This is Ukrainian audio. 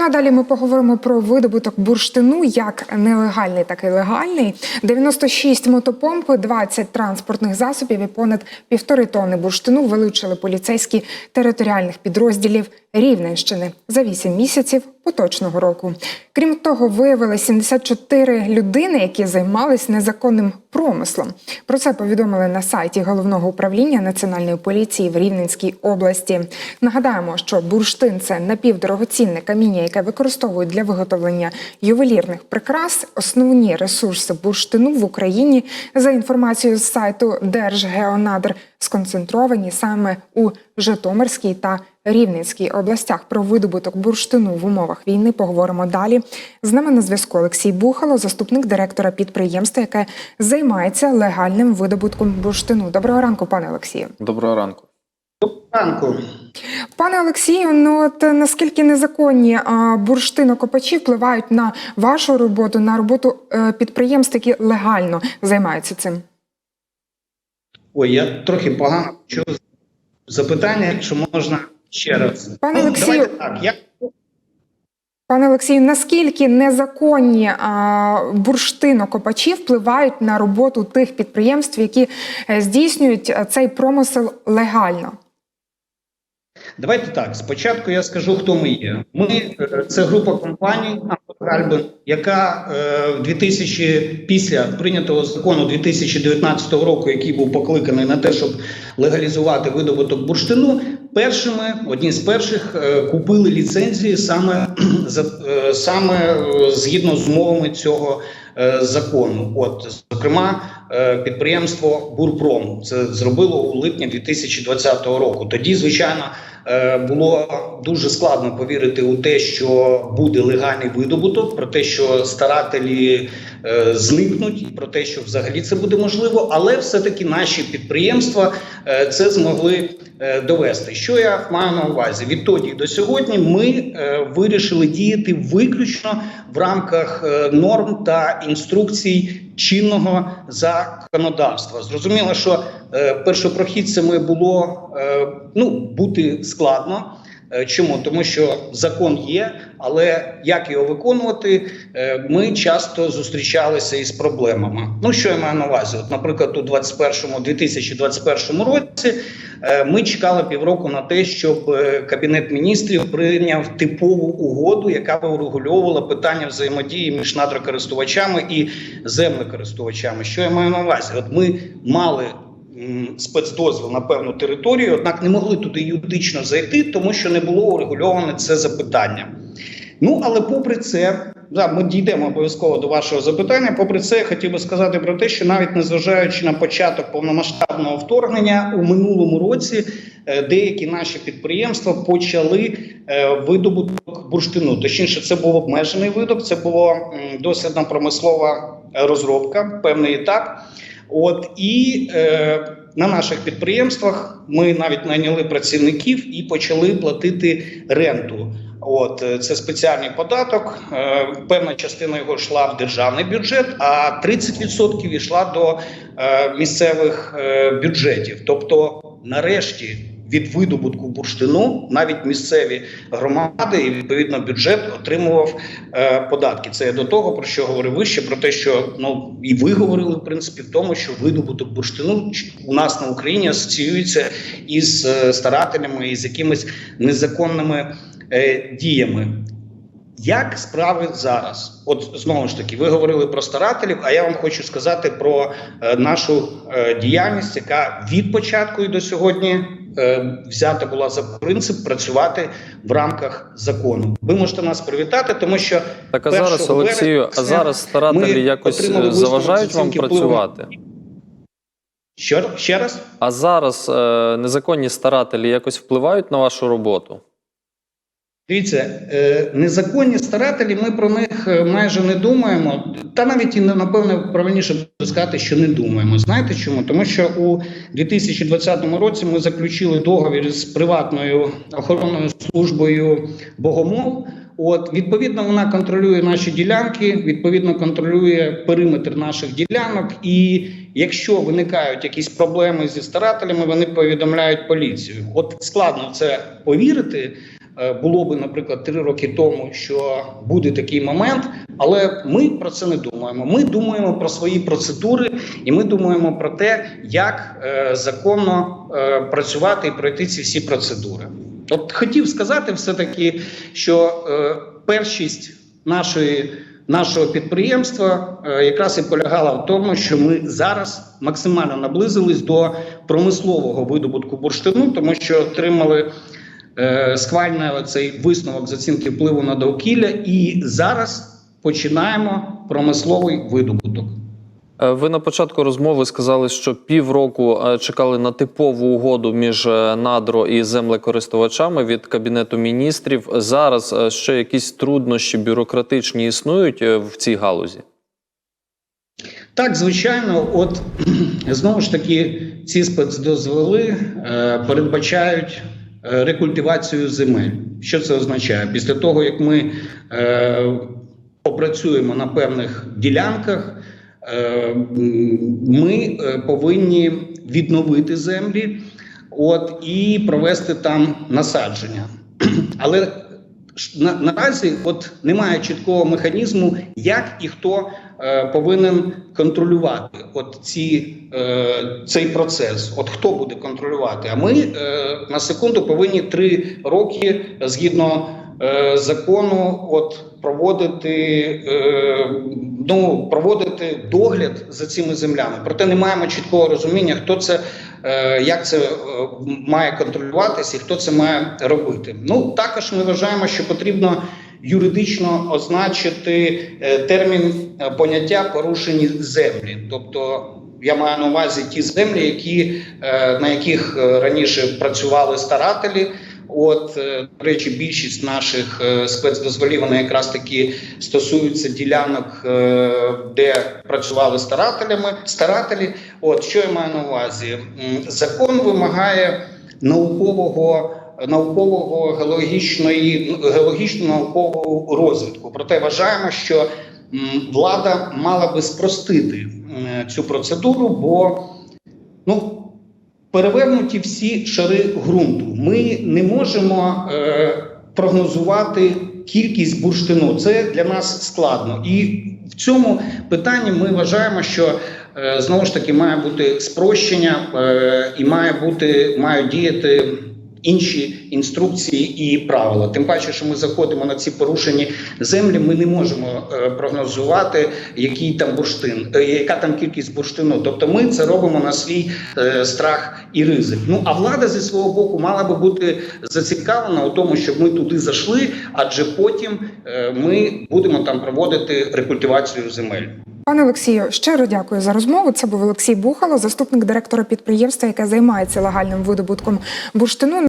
Ну а далі ми поговоримо про видобуток бурштину, як нелегальний, так і легальний. 96 мотопомп, 20 транспортних засобів і понад півтори тонни бурштину вилучили поліцейські територіальних підрозділів Рівненщини за 8 місяців поточного року. Крім того, виявили 74 людини, які займались незаконним промислом. Про це повідомили на сайті головного управління національної поліції в Рівненській області. Нагадаємо, що бурштин це напівдорогоцінне каміння, яке використовують для виготовлення ювелірних прикрас. Основні ресурси бурштину в Україні за інформацією з сайту Держгеонадр сконцентровані саме у Житомирській та Рівненській областях. Про видобуток бурштину в умовах війни поговоримо далі. З нами на зв'язку Олексій Бухало, заступник директора підприємства, яке займається легальним видобутком бурштину. Доброго ранку, пане Олексію. Доброго ранку. Ранку. Пане Олексію, ну от наскільки незаконні а, бурштинокопачі впливають на вашу роботу, на роботу е, підприємств, які легально займаються цим? Ой, я трохи погано чув запитання, якщо можна ще раз. Пане Ну, Олексію. так. Я Пане Олексію, наскільки незаконні а, бурштинокопачі впливають на роботу тих підприємств, які е, здійснюють е, цей промисел легально? Давайте так. Спочатку я скажу, хто ми є. Ми е, це група компаній Альбен, яка е, в 2000, після прийнятого закону 2019 року, який був покликаний на те, щоб легалізувати видобуток бурштину, першими одні з перших е, купили ліцензії саме за саме згідно з умовами цього закону. От зокрема, підприємство Бурпром це зробило у липні 2020 року. Тоді, звичайно, було дуже складно повірити у те, що буде легальний видобуток, про те, що старателі е, зникнуть, про те, що взагалі це буде можливо, але все-таки наші підприємства е, це змогли е, довести. Що я маю на увазі? Відтоді до сьогодні ми е, вирішили діяти виключно в рамках е, норм та інструкцій чинного законодавства. Зрозуміло, що е, першопрохідцями було е, ну бути складно. Е, Чому тому, що закон є, але як його виконувати, е, ми часто зустрічалися із проблемами. Ну що я маю на увазі? От, наприклад, у 21 2021 році е, ми чекали півроку на те, щоб кабінет міністрів прийняв типову угоду, яка урегульовувала питання взаємодії між надрокористувачами і землекористувачами. Що я маю на увазі? От ми мали спецдозвіл на певну територію, однак не могли туди юридично зайти, тому що не було урегульоване це запитання. Ну але попри це, да, ми дійдемо обов'язково до вашого запитання. Попри це, я хотів би сказати про те, що навіть незважаючи на початок повномасштабного вторгнення у минулому році е, деякі наші підприємства почали е, видобуток бурштину. Точніше, це був обмежений видобуток, це була дослідна промислова е, розробка, певний етап. От і е, на наших підприємствах ми навіть найняли працівників і почали платити ренту. От е, це спеціальний податок. Е, певна частина його йшла в державний бюджет, а 30% йшла до е, місцевих е, бюджетів. Тобто, нарешті, від видобутку бурштину навіть місцеві громади і відповідно бюджет отримував е, податки. Це я до того про що говорив вище, про те, що ну і ви говорили в принципі в тому, що видобуток бурштину у нас на Україні асоціюється із е, старателями і з якимись незаконними е, діями. Як справи зараз? От знову ж таки, ви говорили про старателів, а я вам хочу сказати про е, нашу е, діяльність, яка від початку і до сьогодні е, взята була за принцип працювати в рамках закону. Ви можете нас привітати, тому що Так а зараз, Олексію, а зараз старателі якось е, заважають вам впливу. працювати? що ще раз? А зараз е, незаконні старателі якось впливають на вашу роботу? Дивіться, е, незаконні старателі, ми про них е, майже не думаємо. Та навіть і напевно правильніше сказати, що не думаємо. Знаєте чому? Тому що у 2020 році ми заключили договір з приватною охоронною службою Богомол. От відповідно вона контролює наші ділянки, відповідно контролює периметр наших ділянок. І якщо виникають якісь проблеми зі старателями, вони повідомляють поліцію. От складно в це повірити. Е, було би, наприклад, три роки тому, що буде такий момент, але ми про це не думаємо. Ми думаємо про свої процедури, і ми думаємо про те, як е, законно е, працювати і пройти ці всі процедури. От хотів сказати все таки, що першість нашої. Нашого підприємства якраз і полягала в тому, що ми зараз максимально наблизились до промислового видобутку бурштину, тому що отримали е, схвальний цей висновок з оцінки впливу на довкілля, і зараз починаємо промисловий видобуток. Е, Ви на початку розмови сказали, що півроку е, чекали на типову угоду між надро і землекористувачами від кабінету міністрів. Зараз ще якісь труднощі бюрократичні існують в цій галузі. Так, звичайно, от знову ж таки, ці спецдозволи е, передбачають рекультивацію земель. Що це означає? Після того, як ми е, попрацюємо на певних ділянках, е, ми е, повинні відновити землі от, і провести там насадження. Але на, наразі от немає чіткого механізму, як і хто е, повинен контролювати от ці, е, цей процес. От хто буде контролювати? А ми е, на секунду повинні три роки згідно е, закону, от проводити, е, ну, проводити догляд за цими землями. Проте не маємо чіткого розуміння, хто це. е, Як це е, має контролюватися і хто це має робити? Ну також ми вважаємо, що потрібно юридично означити е, термін е, поняття порушені землі, тобто. Я маю на увазі ті землі, які е, на яких раніше працювали старателі. От до речі, більшість наших спецдозволів вони якраз таки стосуються ділянок, де працювали старателями. Старателі, от що я маю на увазі? Закон вимагає наукового. Наукового геологічної геологічно-наукового розвитку. Проте вважаємо, що влада мала би спростити цю процедуру, бо ну перевернуті всі шари ґрунту. Ми не можемо е, прогнозувати кількість бурштину. Це для нас складно. І в цьому питанні ми вважаємо, що е, знову ж таки має бути спрощення е, і має бути мають діяти. Інші інструкції і правила. Тим паче, що ми заходимо на ці порушені землі, ми не можемо е, прогнозувати, який там бурштин, е, яка там кількість бурштину. Тобто, ми це робимо на свій е, страх і ризик. Ну а влада зі свого боку мала би бути зацікавлена у тому, щоб ми туди зайшли, адже потім ми будемо там проводити рекультивацію земель. Пане Олексію, щиро дякую за розмову. Це був Олексій Бухало, заступник директора підприємства, яке займається легальним видобутком бурштину.